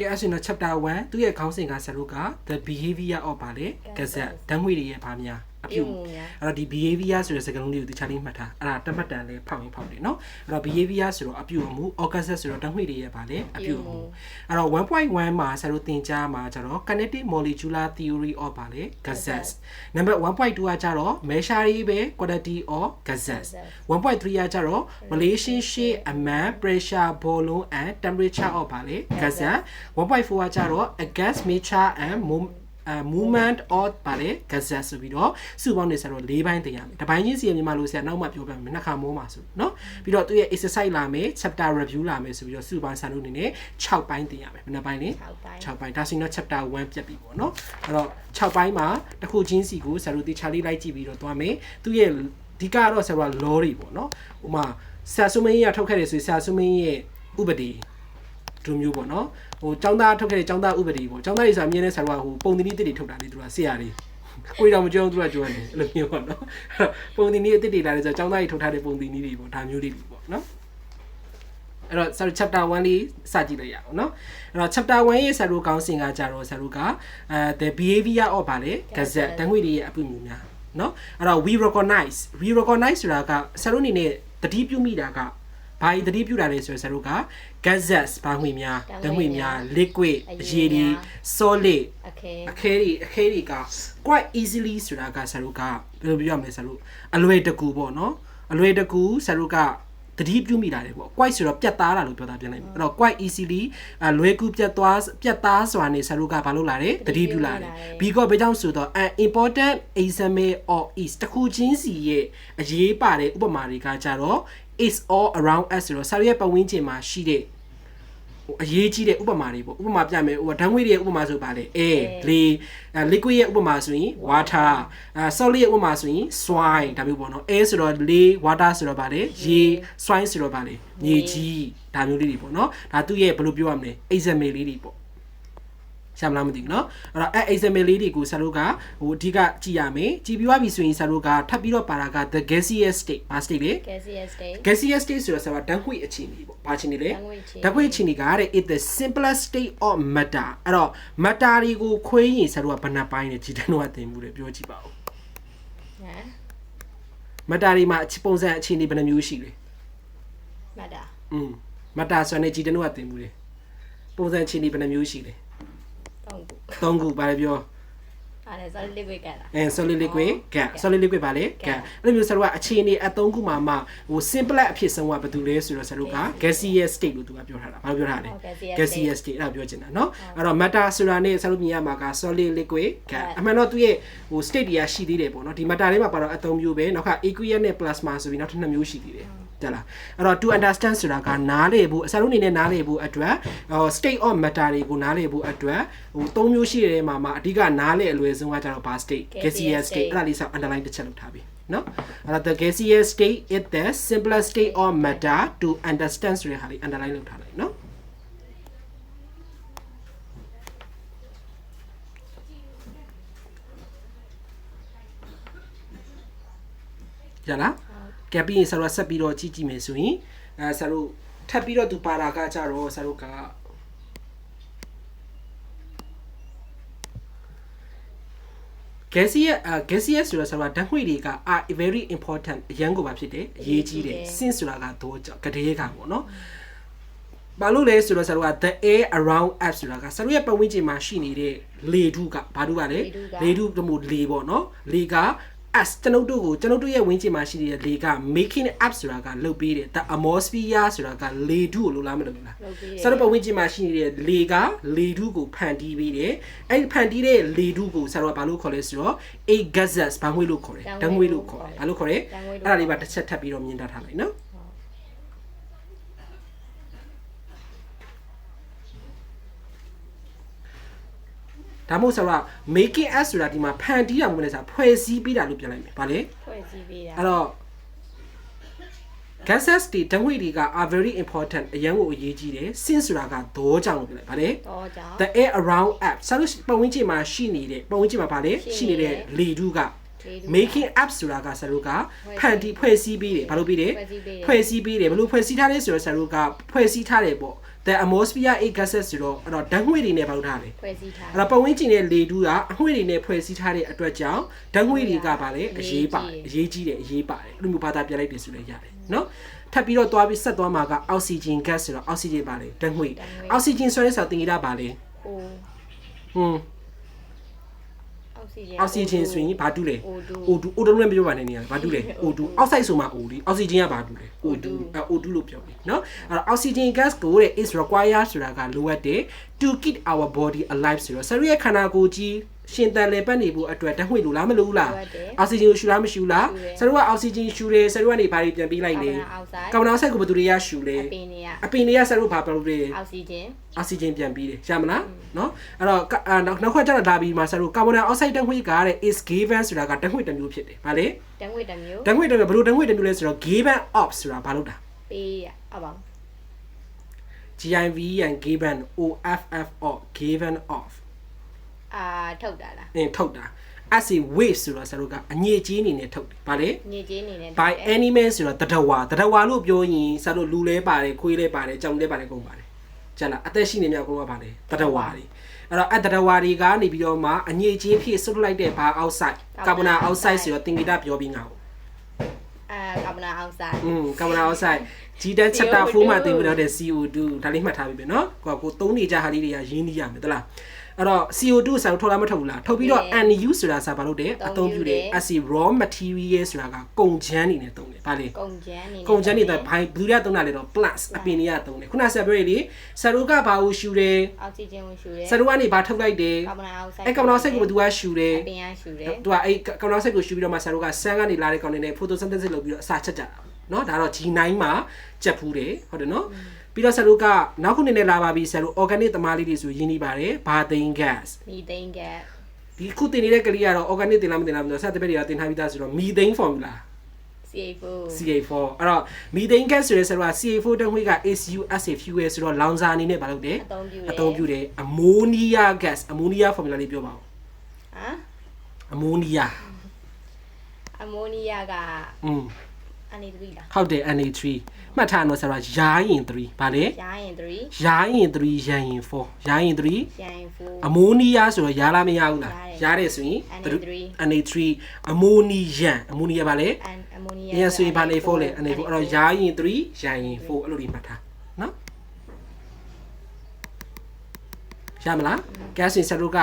ကဲအဲ့ဆိုရင်တော့ chapter 1သူ့ရဲ့ခေါင်းစဉ်ကဆရာတို့က the behavior of ပါလေ gazette ဓာတ်ငွေတွေရဲ့ဘာများ အပြုပြုမှုများအဲ့တော့ဒီ behavior ဆိုတဲ့စကားလုံးလေးကိုတခြားလေးမှတ်ထားအဲ့ဒါတတ်မှတ်တန်လေးဖောက်ရင်ဖောက်တယ်နော်အဲ့တော့ behavior ဆိုတော့အပြုအမှု organism ဆိုတော့ဓာတ်ငွေတွေရဲ့ဘာလဲအပြုအမှုအဲ့တော့1.1မှာဆရာတို့သင်ကြားမှာကျတော့ kinetic molecular theory of ဘာလဲ gases number 1.2ကကျတော့ measuring quantity of gases 1.3ကကျတော့ relationship among pressure volume and temperature of ဘာလဲ gases 1.4ကကျတော့ a gas nature and mov- အဲ movement of ပါလေ gases ဆိုပြီးတော့စုပေါင်းနေဆိုတော့၄ပိုင်းတင်ရမယ်။တစ်ပိုင်းချင်းစီရမြန်မာလို့ဆရာနောက်မှပြောပြမယ်။နှစ်ခါမိုးမှာဆိုနော်။ပြီးတော့သူရဲ့ exercise လာမယ် chapter review လာမယ်ဆိုပြီးတော့စုပေါင်းစာလို့နေနဲ့6ပိုင်းတင်ရမယ်။ဘယ်နှပိုင်းလဲ6ပိုင်း6ပိုင်းဒါဆိုရင်တော့ chapter 1ပြတ်ပြီပေါ့နော်။အဲ့တော့6ပိုင်းမှာတစ်ခုချင်းစီကိုဆရာတို့တေချာလေးလိုက်ကြည့်ပြီးတော့သွားမယ်။သူရဲ့ဒီကတော့ဆရာတို့က law တွေပေါ့နော်။ဥပမာဆရာဆုမင်းကြီးကထုတ်ခဲ့တယ်ဆိုရင်ဆရာဆုမင်းကြီးရဲ့ဥပဒေ တို့မျိုးပေါ့နော်ဟိုចောင်းသားထုတ်ခဲ့တဲ့ចောင်းသားဥပဒေပေါ့ចောင်းသားတွေဆိုတာအမြဲတမ်းဆရာတို့ကဟိုပုံသတိတစ်တွေထုတ်တာလေသူကဆရာတွေကိုယ်တော်မကြောက်သူကကြွတယ်အဲ့လိုမျိုးပေါ့နော်အဲ့တော့ပုံသတိအစ်စ်တွေလာတယ်ဆိုတော့ចောင်းသားတွေထုတ်ထားတဲ့ပုံသတိတွေပေါ့ဒါမျိုးလေးတွေပေါ့နော်အဲ့တော့ sorry chapter 1လေးစကြည့်လိုက်ရအောင်เนาะအဲ့တော့ chapter 1ရဲ့ဆရာတို့ကောင်းစင်ကကြတော့ဆရာတို့ကအဲ the behavior of ဗာလေ gazette တန်ငွေတွေရဲ့အပြုအမူများเนาะအဲ့တော့ we recognize we recognize ဆိုတာကဆရာတို့အနေနဲ့တတိပြုမိတာက ဘာကြီးတတိပြုတာလဲဆိုတော့ဆရာတို့က gases ဘာငွေများတန်ငွေများ liquid အရည်တွေ solid အခဲအခဲတွေအခဲတွေက quite easily ဆိုတာကဆရာတို့ကဘယ်လိုပြောရမလဲဆရာတို့အလွယ်တကူပေါ့နော်အလွယ်တကူဆရာတို့ကတတိပြုမိတာလေပေါ့ quite ဆိုတော့ပြတ်သားတာလို့ပြောတာပြန်လိုက်မယ်အဲ့တော့ quite easily အလွယ်ကူပြတ်သွားပြတ်သားစွာနေဆရာတို့ကဘာလုပ်လာလဲတတိပြုလာတယ် because ဘာကြောင့်ဆိုတော့ an important example of is တစ်ခုချင်းစီရဲ့အရေးပါတဲ့ဥပမာတွေကကြတော့ is all around us ဆိုတော့ဆရာတို့ရဲ့ပတ်ဝန်းကျင်မှာရှိတဲ့ဟိုအရေးကြီးတဲ့ဥပမာတွေပေါ့ဥပမာပြမယ်ဟိုဓာတ်ငွေတွေရဲ့ဥပမာဆိုပါလေ air လေအဲ liquid ရဲ့ဥပမာဆိုရင် water အဲ solid ရဲ့ဥပမာဆိုရင် swine ဒါမျိုးပေါ့နော် air ဆိုတော့လေ water ဆိုတော့ပါလေရေ swine ဆိုတော့ပါလေမြေကြီးဒါမျိုးလေးတွေပေါ့နော်ဒါသူ့ရဲ့ဘယ်လိုပြောရမလဲ example လေးတွေပေါ့ ရှာမလားမသိဘူးเนาะအဲ့တော့အဲ example လေးတွေကိုဆရာတို့ကဟိုအဓိကကြည့်ရမယ်ကြည့်ပြီးသွားပြီဆိုရင်ဆရာတို့ကထပ်ပြီးတော့ပါတာက the gaseous state ဘာ state လဲ gaseous state gaseous state ဆိုတော့ဆရာကဓာတ်ငွေ့အခြေအနေပေါ့ဘာအခြေအနေလဲ ဓာတ်ငွေ့အခြေအနေ ဓာတ်ငွေ့အခြေအနေကတဲ့ it the simplest state of matter အဲ့တော့ matter တွေကိုခွဲရင်ဆရာတို့ကဘယ်နှပိုင်းလဲကြည်တန်းတော့သင်မှုတယ်ပြောကြည့်ပါဦး ဟမ် matter တွေမှာပုံစံအခြေအနေဘယ်နှမျိုးရှိလဲ မတာ อืม matter ဆိုတဲ့ကြည်တန်းတော့သင်မှုတယ်ပုံစံအခြေအနေဘယ်နှမျိုးရှိလဲ တောင်းကူ သုံးခုဘာလဲပြော အဲ့ဒါ solid liquid ကလား အဲ solid liquid gas solid liquid ပါလေ gas အဲ့လိုမျိုးဆရာတို့ကအခြေအနေအသုံးခုမှာမှဟို simple အဖြစ်ဆုံးကဘာတူလဲဆိုတော့ဆရာတို့က gaseous state လို့သူကပြောထားတာဘာလို့ပြောထားလဲ gaseous state အဲ့ဒါပြောချင်တာเนาะအဲ့တော့ matter ဆိုတာနဲ့ဆရာတို့မြင်ရမှာက solid liquid gas အမှန်တော့သူရဲ့ဟို state တွေကရှိသေးတယ်ပေါ့เนาะဒီ matter ထဲမှာပါတော့အသုံးမျိုးပဲနောက်က aqueous နဲ့ plasma ဆိုပြီးနောက်ထပ်နှစ်မျိုးရှိသေးတယ် တက်လားအဲ့တော့ to understand ဆိုတာကနားလေဖို့အစားလုံးအနေနဲ့နားလေဖို့အတွက်ဟို state of matter တွေကိုနားလေဖို့အတွက်ဟိုသုံးမျိုးရှိတဲ့မှာမှာအဓိကနားလေအလွယ်ဆုံးကကျတော့ bar state gaseous state အဲ့ဒါလေးစောင့် underline တစ်ချက်လုပ်ထားပြီနော်အဲ့တော့ the gaseous state is the simplest state of matter to understand ဆိုတဲ့ဟာလေး underline လုပ်ထားလိုက်နော်ရလား ကဲပြီးရင်ဆရာတို့ဆက်ပြီးတော့ကြည့်ကြည့်မယ်ဆိုရင်အဲဆရာတို့ထပ်ပြီးတော့သူပါတာကကြတော့ဆရာတို့က gaseous အဲ gaseous ဆိုတော့ဆရာတို့ဓာတ်ငွေ့တွေက are very important အရန်ကိုပါဖြစ်တယ်အရေးကြီးတယ် since ဆိုတာကတော့ကတည်းကပေါ့နော်ဘာလို့လဲဆိုတော့ဆရာတို့က the air around us ဆိုတာကဆရာတို့ရဲ့ပတ်ဝန်းကျင်မှာရှိနေတဲ့လေထုကဘာထုကလဲလေထုတမို့လေပေါ့နော်လေက as ကျွန်ုပ်တို့ကိုကျွန်ုပ်တို့ရဲ့ဝန်းကျင်မှာရှိနေတဲ့လေက making up ဆိုတာကလုပ်ပေးတယ် the atmosphere ဆိုတာကလေထုကိုလို့လားမလုပ်ဘူးလားလုပ်ပြီးတယ်ဆရာတို့ပတ်ဝန်းကျင်မှာရှိနေတဲ့လေကလေထုကိုဖန်တီးပေးတယ်အဲ့ဒီဖန်တီးတဲ့လေထုကိုဆရာတို့ကဘာလို့ခေါ်လဲဆိုတော့ a gases ဘာငွေလို့ခေါ်တယ်ဓာတ်ငွေလို့ခေါ်တယ်ဘာလို့ခေါ်လဲအဲ့ဒါလေးပါတစ်ချက်ထပ်ပြီးတော့မြင်တတ်ထားလိုက်နော် ဒါမို့ဆိုတော့ making us ဆိုတာဒီမှာဖန်တီးတာမဟုတ်လဲဆိုတာဖွဲ့စည်းပေးတာလို့ပြောလိုက်မယ်ဗာလေဖွဲ့စည်းပေးတာအဲ့တော့ gases တွေဓာတ်ငွေတွေက are very important အရန်ကိုအရေးကြီးတယ် since ဆိုတာကဒေါကြောင့်လို့ပြောလိုက်ဗာလေတော့ကြောင့် the air around us ဆရာတို့ပတ်ဝန်းကျင်မှာရှိနေတဲ့ပတ်ဝန်းကျင်မှာဗာလေရှိရှိနေနေတဲ့တဲ့လေထုကလေးတူ making up ဆိုတာကဆရာတို့ကဖန်တီးဖွဲ့စည်းပေးတယ်ဘာလို့ပေးတယ်ဖွဲ့စည်းပေးတယ်ဖွဲ့စည်းပေးတယ်ဘယ်လိုဖွဲ့စည်းထားလဲဆိုတော့ဆရာတို့ကဖွဲ့စည်းထားတယ်ပေါ့ the atmosphere a gases ဆိုတော့အဲ့တော့ဓာတ်ငွေ့တွေနဲ့ဘာလို့ထားလဲဖွဲ့စည်းထားအဲ့တော့ပတ်ဝန်းကျင်ရဲ့လေတူးကအငွေ့တွေနဲ့ဖွဲ့စည်းထားတဲ့အတွက်ကြောင့်ဓာတ်ငွေ့တွေကပါလေအရေးပါတယ်အရေးကြီးတယ်အရေးပါတယ်အဲ့လိုမျိုးဘာသာပြလိုက်တယ်ဆိုလည်းရတယ်နော်ထပ်ပြီးတော့သွားပြီးဆက်သွားမှာကအောက်ဆီဂျင် gas ဆိုတော့အောက်ဆီဂျင်ပါလေဓာတ်ငွေ့အောက်ဆီဂျင်ဆိုတဲ့ဆိုတော့တင်ကြတာပါလေဟိုဟွန်း အောက်ဆီဂျင် အောက်ဆီဂျင်ဆိုရင်ဘာတူလဲ O2 O2 O2 လည်းမပြောပါနဲ့နေရဘာတူလဲ O2 အောက်ဆိုက်ဆိုမှ O လीအောက်ဆီဂျင်ကဘာတူလဲ O2 အဲ O2 လို့ပြောပြီเนาะအဲ့တော့ oxygen gas ကိုတဲ့ is required ဆိုတာကလိုအပ်တယ် to keep our body alive ဆိုတော့ဆရာရဲ့ခန္ဓာကိုယ်ကြီး ရှင်တန်လေပတ်နေဖို့အတွက်ဓာတ်ငွေလိုလားမလိုဘူးလားအောက်ဆီဂျင်ကိုရှူလားမရှူလားဆရာကအောက်ဆီဂျင်ရှူတယ်ဆရာကနေဘာတွေပြန်ပေးလိုက်လဲကာဗွန်ဒိုင်အောက်ဆိုက်ကိုဘယ်သူတွေကရှူလဲအပင်တွေကအပင်တွေကဆရာကဘာပြောလဲအောက်ဆီဂျင်အောက်ဆီဂျင်ပြန်ပေးတယ်ရမလားနော်အဲ့တော့နောက်နောက်ခါကျတော့ဒါပြီးမှာဆရာကကာဗွန်ဒိုင်အောက်ဆိုက်ဓာတ်ငွေကတဲ့ is given ဆိုတာကဓာတ်ငွေတစ်မျိုးဖြစ်တယ်ဗါလေဓာတ်ငွေတစ်မျိုးဓာတ်ငွေတစ်မျိုးဘယ်လိုဓာတ်ငွေတစ်မျိုးလဲဆိုတော့ given up ဆိုတာဘာလို့တာပေးရအပါ GIV and given OFF or given off အာထုတ်တာလားအင်းထုတ်တာ as a wave ဆိုတာဆရာတို့ကအညစ်အကြေးအနေနဲ့ထုတ်တယ်ဗါလေညစ်ကြေးအနေနဲ့ by animal ဆိုတာတတဝါတတဝါလို့ပြောရင်ဆရာတို့လူလဲပါတယ်ခွေးလဲပါတယ်ကြောင်လဲပါတယ်ကုန်ပါတယ်ကျန်တာအသက်ရှိနေမြောက်ကုန်ကပါလေတတဝါတွေအဲ့တော့အတတဝါတွေကနေပြီးတော့မှအညစ်အကြေးဖြစ်ဆွတ်လိုက်တဲ့ဘာ outside ကာဗွန်နာ outside ဆိုတော့သင်္ကေတပြောပြီးငါ့ကိုအာကာဗွန်နာ outside อืมကာဗွန်နာ outside ဂျီတန်ချက်တာဖိုးမှာသင်ပြီးတော့တဲ့ CO2 ဒါလေးမှတ်ထားပြီးပြီနော်ကိုကကိုသုံးနေကြဟာလေးတွေကရင်းနှီးရမယ်တလား အဲ့တော့ CO2 ဆန်ထုတ်လားမထုတ်ဘူးလားထုတ်ပြီးတော့ NU ဆိုတာစာဘာလို့တဲ့အသုံးပြုတယ် acid raw material ဆိုတာကကုန်ချမ်းနေနဲ့သုံးတယ်ဗာလေကုန်ချမ်းနေနဲ့ကုန်ချမ်းနေတဲ့ဘိုင်ဘလူးရသုံးတာလေတော့ plus အပင်တွေကသုံးတယ်ခုနဆက်ပြောရလေဆရူကဘာကိုရှူတယ်အောက်ဆီဂျင်ကိုရှူတယ်ဆရူကနေဘာထုတ်လိုက်တယ်ကာဗနာအောက်ဆိုင်အဲ့ကမ္ဘာဆက်ကိုဘသူကရှူတယ်အပင်ရရှူတယ်သူကအဲ့ကမ္ဘာဆက်ကိုရှူပြီးတော့မှဆရူကဆန်းကနေလာတဲ့ကောင်တွေနဲ့ photosynthesis လုပ်ပြီးတော့အစာချက်ကြတာ เนาะဒါတော့ G9 မှာကြက်ဖူးတယ်ဟုတ်တယ်เนาะပြီးတော့ဆရူကနောက်ခုနေနဲ့လာပါပြီဆရူ organic သမားလေးတွေဆိုရင်းနှီးပါတယ် bathing gas မီသိန်းကတ် ဒီခုတင်နေတဲ့ကလေးကတော့ organic တင်လားမတင်လားမသိဘူးဆက်တဲ့ဘက်တွေကတင်ထားပြီးသားဆိုတော့ methane formula CA4 CA4 အဲ့တော့ methane gas ဆိုရဲဆိုတော့ CA4 တန်းခွေးက ACU acid fuel ဆိုတော့လောင်စာအနေနဲ့မလုပ်တယ် အသုံးပြုတယ် အသုံးပြုတယ် ammonia gas ammonia formula လေးပြောပါဦး ဟမ် ammonia အမိုနီယာက อืม အနေ3လားဟုတ်တယ် Na3 မှတ်ထားတော့ဆိုတော့ယာရင်3ဗာလေရိုင်းရင်3ယာရင်3ရရင်4ယာရင်3ရိုင်း4 ammonia ဆိုတော့ယာလားမရဘူးလားရတယ်ရတယ်ဆိုရင် Na3 Na3 ammonia ammonia ဗာလေအန်အမိုနီယာညဆိုရင်ဗာနေ4လေ Na4 အဲ့တော့ယာရင်3ယာရင်4အဲ့လိုဒီမှတ်ထားနော်ရမလား gas စရုပ်က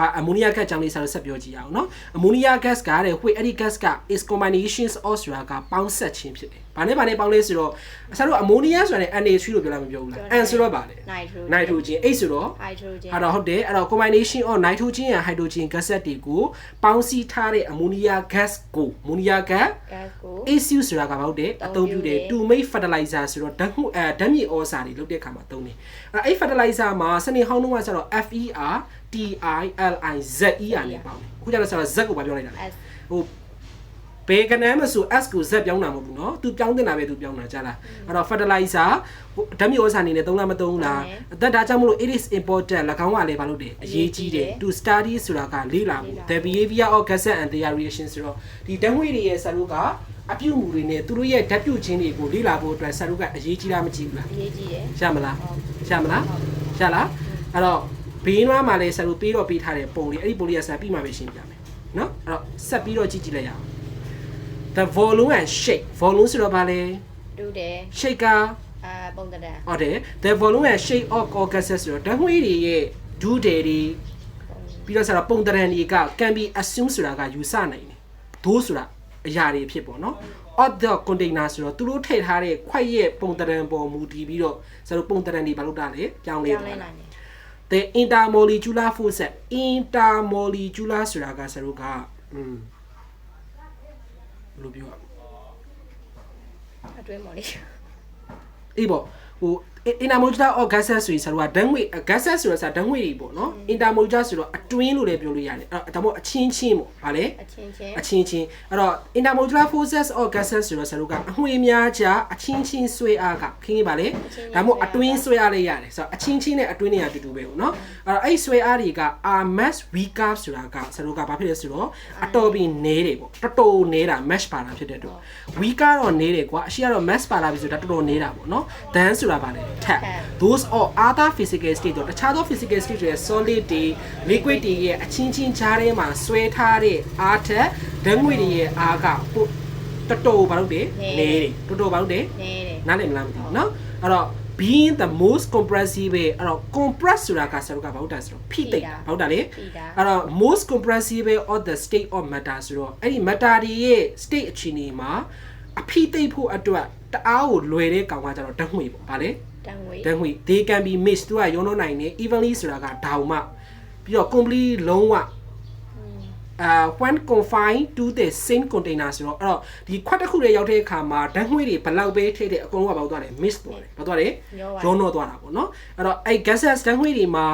ဘာ ammonia gas ကြောင့်လေးဆက်ဆက်ပြောကြည့်အောင်နော် ammonia gas ကတဲ့ဝိအဲ့ဒီ gas က is combinations of ဆိုတာကပေါင်းဆက်ခြင်းဖြစ်တယ်။ဘာနဲ့ဘာနဲ့ပေါင်းလဲဆိုတော့ဆရာတို့ ammonia ဆိုတာနဲ့ Na3 လို့ပြောလိုက်မပြောဘူးလား။ N ဆိုတော့ဗာလေနိုက်ထရို။ nitrogen H ဆိုတော့ဟိုက်ဒရိုဂျင်အဲ့တော့ဟုတ်တယ်အဲ့တော့ combination of nitrogen and hydrogen gas တွေကိုပေါင်းစည်းထားတဲ့ ammonia gas ကို ammonia gas ဂတ်ကို ACU ဆိုတာကဘာဟုတ်တယ်အသုံးပြုတယ် to make fertilizer ဆိုတော့ဓာတ်မှုအဲဓာတ်မြေဩဇာတွေလုပ်တဲ့အခါမှာသုံးတယ်အဲ့အဲ့ fertilizer မှာစနေဟောင်းတုန်းကဆိုတော့ FER TILIZE อ่ะနေပေါင်းတယ်အခုကျတော့ဆိုတော့ Z ကိုဘာပြောလိုက်တာလဲ S ဟို ဘယ်ကနေမဆို S ကို Z ပြောင်းတာမဟုတ်ဘူးเนาะသူပြောင်းတင်တာပဲသူပြောင်းတာကြားလားအဲ့တော့ fertilizer ဟိုဓာတ်မြေဩဇာအနေနဲ့သုံးလားမသုံးဘူးလားအသက်ဒါကြောင့်မလို့ it is important ၎င်းကလည်းဘာလို့တယ်အရေးကြီးတယ် to study ဆိုတာကလေ့လာဖို့ the behavior of gases and their reactions ဆိုတော့ဒီဓာတ်ငွေ့တွေရဲ့ဆရုပ်ကအပြုတ်မှုတွေနဲ့သူတို့ရဲ့ဓာတ်ပြုတ်ခြင်းတွေကိုလေ့လာဖို့အတွက်ဆရုပ်ကအရေးကြီးတာမကြည့်ဘူးလား အရေးကြီးတယ် ရမလားရမလားရလားအဲ့တော့ဘေးနွားမှာလည်းဆရုပ်ပေးတော့ပေးထားတဲ့ပုံလေးအဲ့ဒီပုံလေးကဆက်ပြီးမှပဲရှင်းပြမယ်နော်အဲ့တော့ဆက်ပြီးတော့ကြည့်ကြည့်လိုက်ရအောင် the volume and shape volume ဆိုတော့ဗာလဲတူတယ် shape ကအာပုံတန်ဟုတ်တယ် the volume and shape of all gases ဆိုတော့ဓာတ်ငွေ့တွေရဲ့ဒူးတယ်တွေပြီးတော့ဆိုတော့ပုံတရံတွေက can be assume ဆိုတာကယူဆနိုင်တယ်ဒိုးဆိုတာအရာတွေဖြစ်ပေါ့နော် of the container ဆိုတော့သူတို့ထည့်ထားတဲ့ခွက်ရဲ့ပုံတရံပေါ်မူတည်ပြီးတော့ဆိုတော့ပုံတရံတွေဘာလို့တာလဲပြောင်းလဲပြောင်းသွားလဲတာနိုင်တယ် the intermolecular force intermolecular ဆိုတာကဆိုတော့ကอืม ဘယ်လိုပြောရမလဲအတွင်းမော်လေးအေးပေါ့ ဟို intermolecular or gases ဆိုရင်ဆိုတော့ဓာတ်ငွေ gases ဆိုတော့ဆာဓာတ်ငွေတွေပေါ့နော် intermolecular ဆိုတော့အတွင်းလို့လည်းပြောလို့ရတယ်အဲ့ဒါမို့အချင်းချင်းပေါ့ဗာလေအချင်းချင်းအချင်းချင်းအဲ့တော့ intermolecular forces or gases ဆိုတော့ဆရာတို့ကအငွေများကြားအချင်းချင်းဆွဲအားကခင်းကြီးပါလေဒါမို့အတွင်းဆွဲအားလေးရတယ်ဆိုတော့အချင်းချင်းနဲ့အတွင်းနဲ့အတူတူပဲပေါ့နော်အဲ့တော့အဲ့ဆွဲအားတွေက are mass weak curve ဆိုတာကဆရာတို့ကဘာဖြစ်လဲဆိုတော့အတော်ပြီးနဲတယ်ပေါ့တော်တော်နေတာ mesh ပါတာဖြစ်တဲ့အတွက် weak ကတော့နဲတယ်ကွာအရှိကတော့ mass ပါလာပြီဆိုတာတော်တော်နေတာပေါ့နော် then ဆိုတာပါလေ tap those or other physical state တော့တခြားသော physical state တွေ solid တွေ liquid တွေရဲ့အချင်းချင်းကြားထဲမှာဆွဲထားတဲ့အားထက်ဓာတ်ငွေတွေရဲ့အားကပိုတော်တော်ဘာလို့လဲနေတယ်တော်တော်ဘာလို့လဲ နေတယ် နားလည်မလားမသိဘူးเนาะအဲ့တော့ being the most compressive ပဲအဲ့တော့ compress ဆိုတာကဆရာတို့ကဘာလို့တာဆိုတော့ဖိသိပ်တာဘာလို့တာလဲ ဖိတာ အဲ့တော့ most compressive of the state of matter ဆိုတော့အဲ့ဒီ matter တွေရဲ့ state အခြေအနေမှာအဖိသိပ်ဖို့အတွက် တအားကိုလွယ်တဲ့ကောင်ကကျတော့ဓာတ်ငွေပေါ့ဗာလေတန်ငွေဓာတ်ငွေ they can be mixed သူကရုံးလို့နိုင်တယ် evenly ဆိုတာကဒေါင်မှပြီးတော့ complete လုံးဝအာ when confined to the same container ဆိုတော့အဲ့တော့ဒီခွက်တစ်ခုလေးရောက်တဲ့အခါမှာဓာတ်ငွေတွေဘယ်လောက်ပဲထည့်တဲ့အကုန်လုံးကဘာလို့သွားလဲ mix သွားတယ်ဘာသွားလဲရောပါရောနှောသွားတာပေါ့နော်အဲ့တော့အဲ့ gases ဓာတ်ငွေတွေမှာ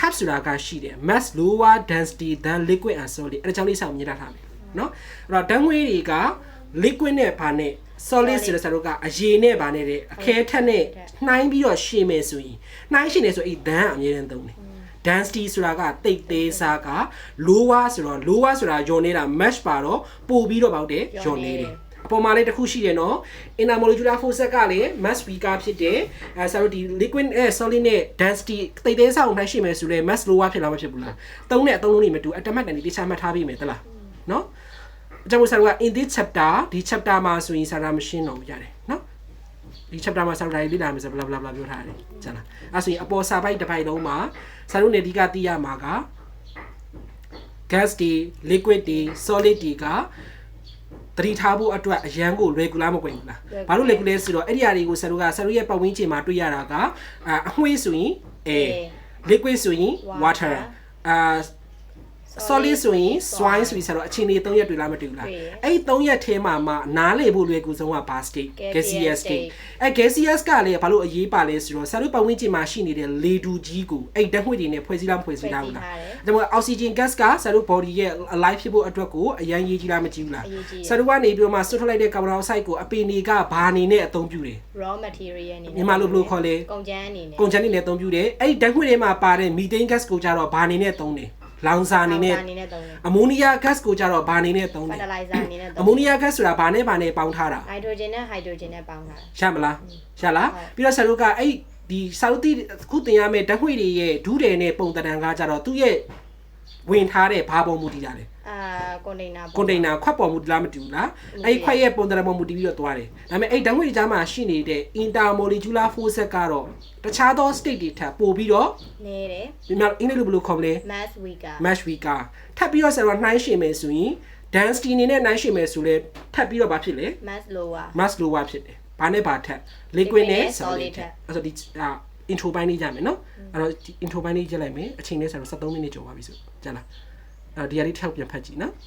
half ဆိုတာကရှိတယ် mass lower density than liquid and solid အဲ့ဒါကြောင့်လေးဆောင်မြင်တတ်ထားမယ်နော်အဲ့တော့ဓာတ်ငွေတွေက liquid နဲ့ဘာနဲ့ solid ဆိုတဲ့ဆရာတို့ကအရေနဲ့ဗာနဲ့တဲ့အခဲထက်နဲ့နှိုင်းပြီးတော့ရှင်းမယ်ဆိုရင်နှိုင်းရှင်းနေဆိုအဲ့ဒန်းအမြဲတမ်းသုံးတယ် density ဆိုတာကတိတ်သေးစားက lower ဆိုတော့ lower ဆိုတာယွန်နေတာ mesh ပါတော့ပို့ပြီးတော့ပေါ့တယ်ယွန်နေတယ်အပေါ်မှာလေးတစ်ခုရှိတယ်နော် intermolecular force ကလည်း mass weaker ဖြစ်တယ်အဲဆိုတော့ဒီ liquid နဲ့ solid နဲ့ density တိတ်သေးစားကိုနှိုင်းရှင်းမယ်ဆိုလဲ mass lower ဖြစ်လာမှာဖြစ်ဘူးလားသုံးနဲ့အသုံးလုံးတွေမတူအတမတ်တန်ဒီတခြားမှတ်ထားပြီးမယ်တလားနော် အကြောင်းဆရာက in this chapter ဒီ chapter မှာဆိုရင်ဆရာမရှင်းတော့ဘူးရတယ်နော်ဒီ chapter မှာဆရာတို့လေ့လာမယ်ဆို blah blah blah ပြောထားတယ်ကျန်လားအဲဆိုရင်အပေါ်စာပိုက်တစ်ပိုက်လုံးမှာဆရာတို့နေအဓိကသိရမှာက gas တွေ liquid တွေ solid တွေကတတိထားဖို့အတွက်အရန်ကို regular မကွင်ဘူးလားဘာလို့ regular ဆိုတော့အဲ့ဒီအရာတွေကိုဆရာတို့ကဆရာတို့ရဲ့ပတ်ဝန်းကျင်မှာတွေ့ရတာကအအငွေ့ဆိုရင် air liquid ဆိုရင် water အာ solid ဆိုရင် swine ဆိုပြီးဆိုတော့အခြေအနေ၃ရက်တွေ့လားမတွေ့ဘူးလားအဲ့ဒီ၃ရက်ထဲမှာမှနားလေဖို့လွယ်ကူဆုံးက bar state gaseous state အဲ့ gaseous ကလည်းဘာလို့အရေးပါလဲဆိုတော့ဆရာတို့ပတ်ဝန်းကျင်မှာရှိနေတဲ့လေတူကြီးကိုအဲ့ဓာတ်ငွေ့တွေနဲ့ဖွဲ့စည်းလားမဖွဲ့စည်းလားဘူးလားဒါပေမဲ့ oxygen gas ကဆရာတို့ body ရဲ့ alive ဖြစ်ဖို့အတွက်ကိုအရန်ရေးကြီးလားမကြည့်ဘူးလားဆရာတို့ကနေပြီးတော့မှဆွတ်ထွက်လိုက်တဲ့ carbon dioxide ကိုအပင်တွေကဘာအနေနဲ့အသုံးပြုတယ် raw material အနေနဲ့မြန်မာလိုဘယ်လိုခေါ်လဲကုန်ကျန်းအနေနဲ့ကုန်ချမ်းနေနဲ့အသုံးပြုတယ်အဲ့ဒီဓာတ်ငွေ့တွေမှာပါတဲ့ methane gas ကိုကြတော့ဘာအနေနဲ့သုံးတယ် လောင်စာအနေနဲ့အနေနဲ့သုံးတယ်အမိုနီးယား gas ကိုကြတော့ဘာအနေနဲ့သုံးလဲ fertilizer အနေနဲ့သုံးအမိုနီးယား gas ဆိုတာဘာနဲ့ဘာနဲ့ပေါင်းထားတာဟိုက်ဒရိုဂျင်နဲ့ဟိုက်ဒရိုဂျင်နဲ့ပေါင်းတာရမလားရလားပြီးတော့ဆရာတို့ကအဲ့ဒီဆရာတို့တိခုတင်ရမယ့်ဓာတ်ငွေ့တွေရဲ့ဒုတယ်နဲ့ပုံတံတန်ကကြတော့သူ့ရဲ့ ဝင်ထားတဲ့ဘာပုံမူတည်တာလဲအာကွန်တိန်နာကွန်တိန်နာခွက်ပေါ်မူတည်လားမတည်ဘူးလားအဲ့ဒီခွက်ရဲ့ပုံတံတန်ပေါ်မူတည်ပြီးတော့သွားတယ်ဒါပေမဲ့အဲ့ဓာတ်ငွေ့တွေကြားမှာရှိနေတဲ့ intermolecular force ကတော့တခြားသော state တွေထပ်ပို့ပြီးတော့နေတယ်ဒီမှာအင်္ဂလိပ်လိုဘယ်လိုခေါ်မလဲ mass weaker match weaker ထပ်ပြီးတော့ဆရာကနှိုင်းရှင်မယ်ဆိုရင် density အနေနဲ့နှိုင်းရှင်မယ်ဆိုလဲထပ်ပြီးတော့ဘာဖြစ်လဲ mass lower mass lower ဖြစ်တယ်။ဘာနဲ့ဘာထက် liquid နဲ့နဲ့ solid solid ထက်ထက်အဲ့တော့ဒီအာ intro ပိုင်းလေးကြမယ်နော်။အဲ့တော့ဒီ intro ပိုင်းလေးကြည့်လိုက်မယ်အချိန်လေးဆိုတော့73မိနစ်ကျော်ပါပြီဆိုကြာလား။အဲ့တော့ဒီဟာလေးထောက်ပြန်ဖတ်ကြည့်နော်။